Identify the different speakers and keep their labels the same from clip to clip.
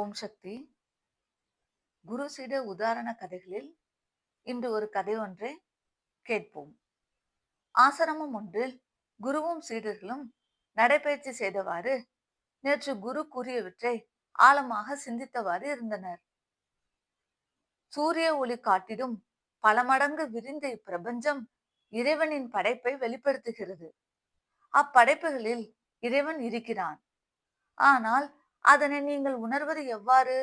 Speaker 1: ஓம் சக்தி. குரு சீட உதாரண கதைகளில் இன்று ஒரு கதை ஒன்றை கேட்போம். ஆசிரமம் ஒன்றில் குருவும் சீடர்களும் நடைபயிற்சி செய்தவாறு நேற்று குரு கூறியவற்றை ஆழமாக சிந்தித்தவாறு இருந்தனர். சூரிய ஒளி காட்டிடும் பல மடங்கு விரிந்த இப்பிரபஞ்சம் இறைவனின் படைப்பை வெளிப்படுத்துகிறது. அப்படைப்புகளில் இறைவன் இருக்கிறான். ஆனால் அதனை நீங்கள் உணர்வது எவ்வாறு?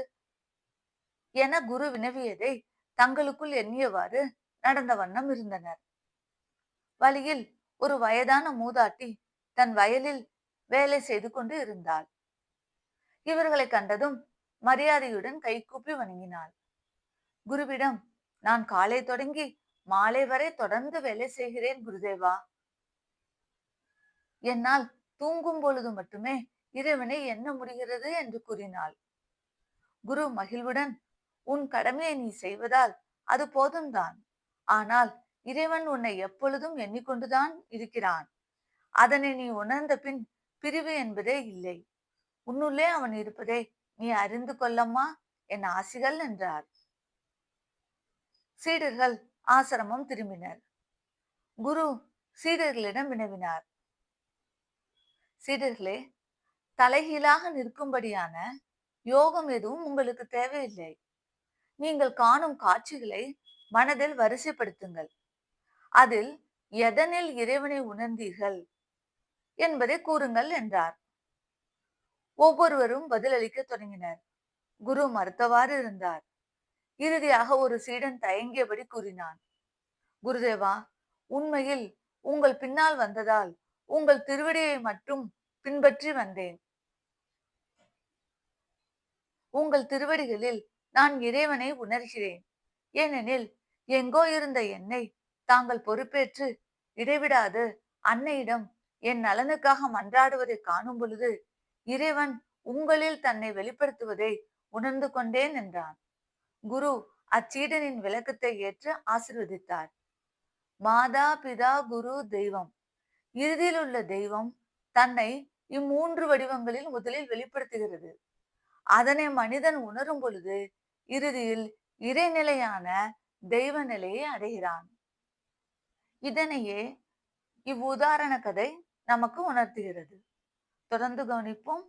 Speaker 1: என குரு வினவியதை தங்களுக்குள் எண்ணியவாறு நடந்த வண்ணம் இருந்தனர். வழியில் ஒரு வயதான மூதாட்டி தன் வயலில் வேலை செய்து கொண்டு இருந்தாள். இவர்களை கண்டதும் மரியாதையுடன் கைகூப்பி வணங்கினாள். குருவிடம் நான் காலை தொடங்கி மாலை வரை தொடர்ந்து வேலை செய்கிறேன் குருதேவா. என்னால் தூங்கும் பொழுது மட்டுமே இறைவனை என்ன முடிகிறது? என்று கூறினாள். குரு மகிழ்வுடன் உன் கடமையை நீ செய்வதால் அது போதும்தான். ஆனால் இறைவன் உன்னை எப்பொழுதும் எண்ணிக்கொண்டுதான் இருக்கிறான். அதனை நீ உணர்ந்த பின் பிரிவு என்பதே இல்லை. உன்னுள்ளே அவன் இருப்பதை நீ அறிந்து கொள்ளம்மா என் ஆசிகள் என்றார். சீடர்கள் ஆசிரமம் திரும்பினர். குரு சீடர்களிடம் வினவினார். சீடர்களே தலைகீழாக நிற்கும்படியான யோகம் எதுவும் உங்களுக்கு தேவையில்லை. நீங்கள் காணும் காட்சிகளை மனதில் வரிசைப்படுத்துங்கள். அதில் எதனில் இறைவனை உணர்ந்தீர்கள்? என்பதை கூறுங்கள் என்றார். ஒவ்வொருவரும் பதிலளிக்க தொடங்கினர். குரு மறுத்தவாறு இருந்தார். இறுதியாக ஒரு சீடன் தயங்கியபடி கூறினான். குருதேவா உண்மையில் உங்கள் பின்னால் வந்ததால் உங்கள் திருவிடையை மட்டும் பின்பற்றி வந்தேன். உங்கள் திருவடிகளில் நான் இறைவனை உணர்கிறேன். ஏனெனில் எங்கோ இருந்த என்னை தாங்கள் பொறுப்பேற்று இடைவிடாது அன்னையிடம் என் நலனுக்காக மன்றாடுவதை காணும் பொழுது இறைவன் உங்களில் தன்னை வெளிப்படுத்துவதை உணர்ந்து கொண்டேன் என்றான். குரு அச்சீடனின் விளக்கத்தை ஏற்று ஆசிர்வதித்தார். மாதா பிதா குரு தெய்வம். இறுதியில் உள்ள தெய்வம் தன்னை இம்மூன்று வடிவங்களில் முதலில் வெளிப்படுத்துகிறது. அதனை மனிதன் உணரும் பொழுது இறுதியில் இறைநிலையான தெய்வ நிலையை அடைகிறான். இதனையே இவ்வுதாரண கதை நமக்கு உணர்த்துகிறது. தொடர்ந்து கவனிப்போம்.